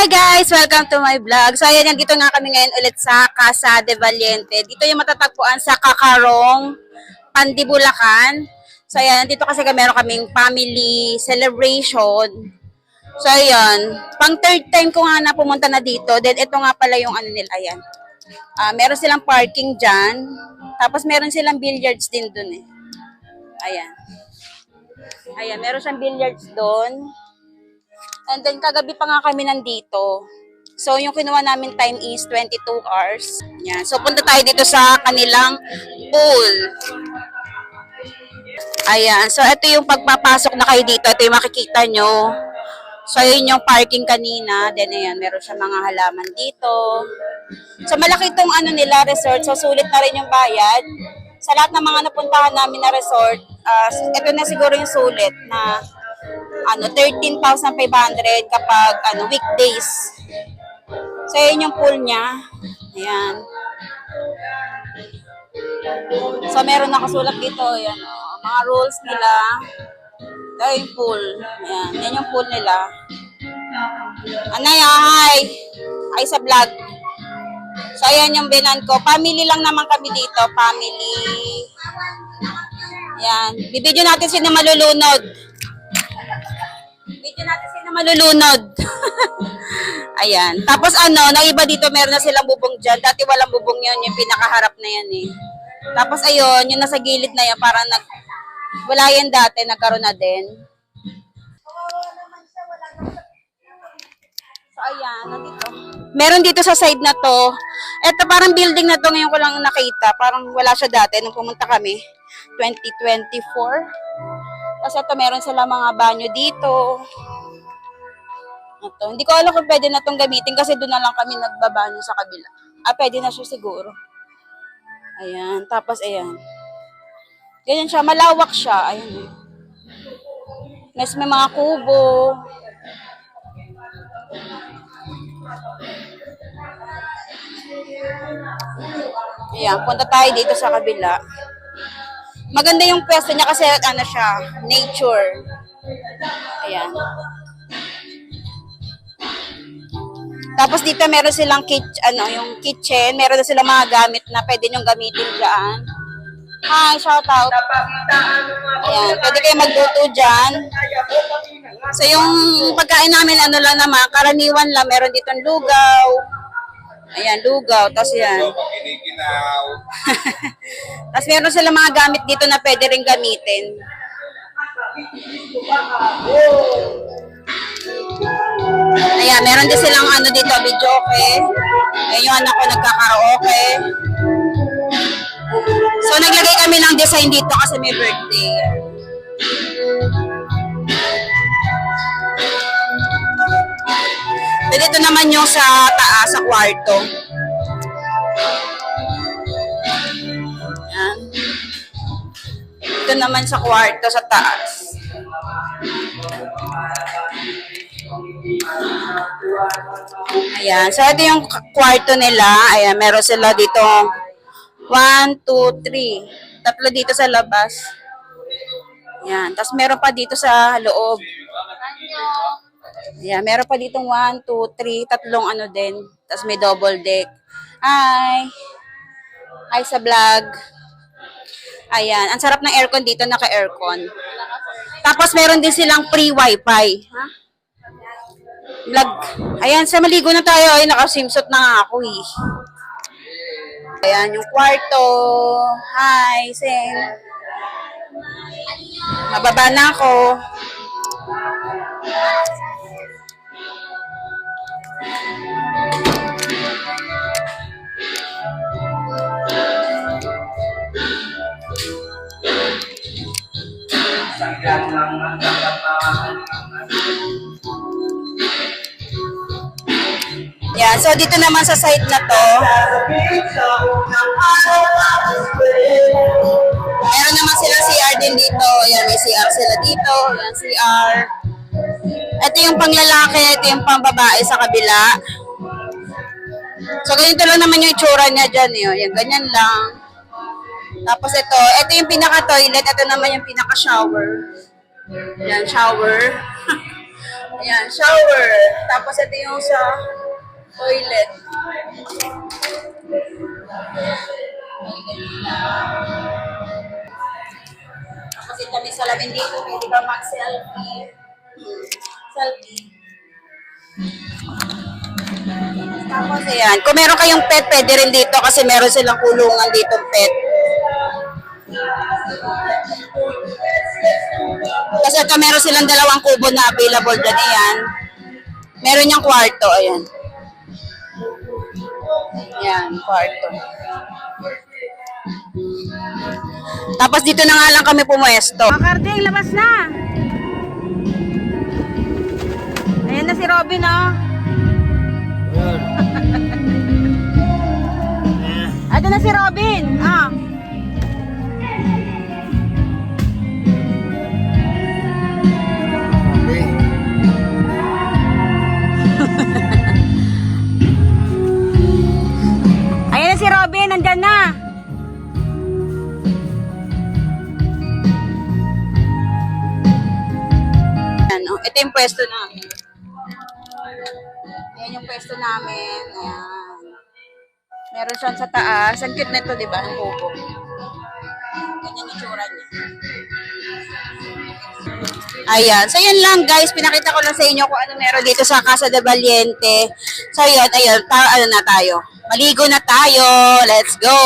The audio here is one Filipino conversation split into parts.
Hi guys! Welcome to my vlog. So ayan, dito nga kami ngayon ulit sa Casa de Valiente. Dito yung matatagpuan sa Kakarong, Pandibulacan. So ayan, dito kasi meron kaming family celebration. So ayan, pang third time ko nga na pumunta na dito. Then ito nga pala yung ano nila, ayan. Ah, meron silang parking dyan. Tapos meron silang billiards din dun eh. Ayan. Ayan, meron siyang billiards doon. And then kagabi pa nga kami nandito. So yung kinuha namin time is 22 hours. Yan. So punta tayo dito sa kanilang pool. Ayan. So ito yung pagpapasok na kayo dito. Ito yung makikita nyo. So yun yung parking kanina. Then ayan, meron siya mga halaman dito. So malaki itong ano nila resort. So sulit na rin yung bayad. Sa lahat ng mga napuntahan namin na resort, ah, ito na siguro yung sulit na ano 13,500 kapag ano weekdays. So yun yung pool niya. Ayan. So meron nakasulat dito, ayan, oh, mga rules nila. Ito yung pool. Ayan, yan yung pool nila. Anay, hi! Hi sa vlog. So ayan yung binan ko. Family lang naman kami dito, family. Ayan. Bibidyo natin sino malulunod. Video natin sino malulunod. Ayan. Tapos ano, naiba dito, meron na silang bubong dyan. Dati walang bubong yun, yung pinakaharap na yan eh. Tapos ayun, yung nasa gilid na yan, parang nag... Wala yan dati, nagkaroon na din. So ayan, nandito. Meron dito sa side na to. Ito parang building na to, ngayon ko lang nakita. Parang wala siya dati nung pumunta kami. 2024. Tapos ito, meron sila mga banyo dito. Ito. Hindi ko alam kung pwede na itong gamitin kasi doon na lang kami nagbabanyo sa kabila. Ah, pwede na siya siguro. Ayan. Tapos, ayan. Ganyan siya. Malawak siya. Ayan. Mas may mga kubo. Ayan. Punta tayo dito sa kabila. Maganda yung pwesto niya kasi ano siya, nature. Ayan. Tapos dito meron silang kitchen, ano, yung kitchen, meron na silang mga gamit na pwede niyong gamitin diyan. Hi, shout out. Ayan, pwede kayo magluto diyan. So yung pagkain namin ano lang naman, karaniwan lang, meron ditong lugaw. Ayan, lugaw. Tapos yan. Tapos meron sila mga gamit dito na pwede rin gamitin. Ayan, meron din silang ano dito, video okay. Ayan yung anak ko nagkakaraoke. So naglagay kami ng design dito kasi may birthday. Then ito naman yung sa taas, sa kwarto. Yan. Ito naman sa kwarto sa taas. Ayan. So, ito yung kwarto nila. Ayan, meron sila dito. One, two, three. Tatlo dito sa labas. Ayan. Tapos meron pa dito sa loob. Ayan, meron pa dito one, two, three, tatlong ano din. Tapos may double deck. Hi! Hi sa vlog. Ayan, ang sarap ng aircon dito, naka-aircon. Tapos meron din silang free wifi. Ha? Vlog. Ayan, sa maligo na tayo. Ay, naka-swimsuit na nga ako eh. Ayan, yung kwarto. Hi, Sen. Mababa na ako. So dito naman sa site na to, meron naman silang CR din dito. Yan, may CR sila dito. Yan, CR. Ito yung panglalaki, ito yung pangbabae sa kabila. So, ganito lang naman yung itsura niya dyan. Yun. Yan, ganyan lang. Tapos ito, ito yung pinaka-toilet. Ito naman yung pinaka-shower. Yan, shower. Ayan, shower. Tapos ito yung sa toilet. Kasi kami salamin dito, pwede ka mag-selfie. Selfie. Tapos ayan, kung meron kayong pet, pwede rin dito kasi meron silang kulungan dito pet. Kasi ito meron silang dalawang kubo na available dyan. Ayan. Meron yung kwarto. Ayan. Ayan, kwarto. Tapos dito na nga lang kami pumuesto. Mga karding, labas na! Ayan na si Robin, oh. Ito na si Robin. Ah. Pwesto namin. Ayan yung pwesto namin. Ayan. Meron siyang sa taas. Ang cute nito, di ba? Ang kubo. Ganyan yung tsura niya. Ayan. So, yun lang, guys. Pinakita ko lang sa inyo kung ano meron dito sa Casa de Valiente. So, yun. Ayun. Ta ano na tayo. Maligo na tayo. Let's go!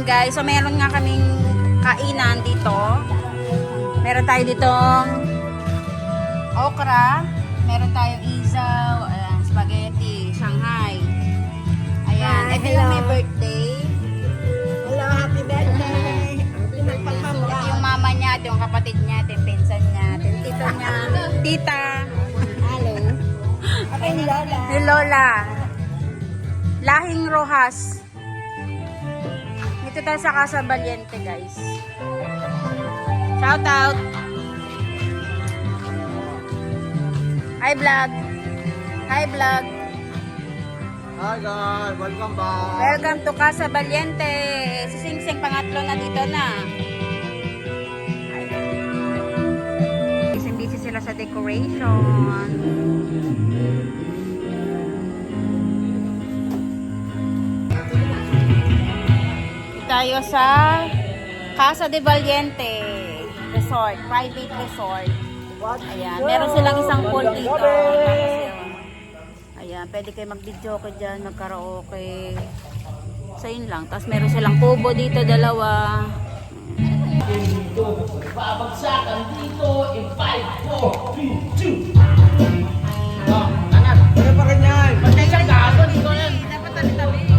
Ayan guys, so meron nga kaming kainan dito. Meron tayo ditong okra, meron tayong isaw, ayan, spaghetti, Shanghai. Ayan, Hi, ito yung may hello. birthday. Hello, happy birthday! Ito yung mama niya, ito yung kapatid niya, ito yung pinsan niya, ito yung tita niya. Tita. Hello. Ako ni Lola. Ni Lola. Lahing Rojas. Dito tayo sa Casa Valiente, guys. Shout out. Hi, vlog. Hi, vlog. Hi guys, welcome back. Welcome to Casa Valiente. Si Sing Sing, pangatlo na dito na. Busy-busy sila sa decoration. Tayo sa Casa de Valiente Resort, private resort. Ayan, meron silang isang pool dito. Tapos yun. Ayan, pwede kayo mag-video ko dyan, mag-karaoke. So, yun lang. Tapos meron silang kubo dito, dalawa. Babagsakan dito in 5, 4, 3, 2. Ano pa rin yan? Pasensya ka, ako dito yan. Dapat tabi-tabi.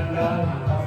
love.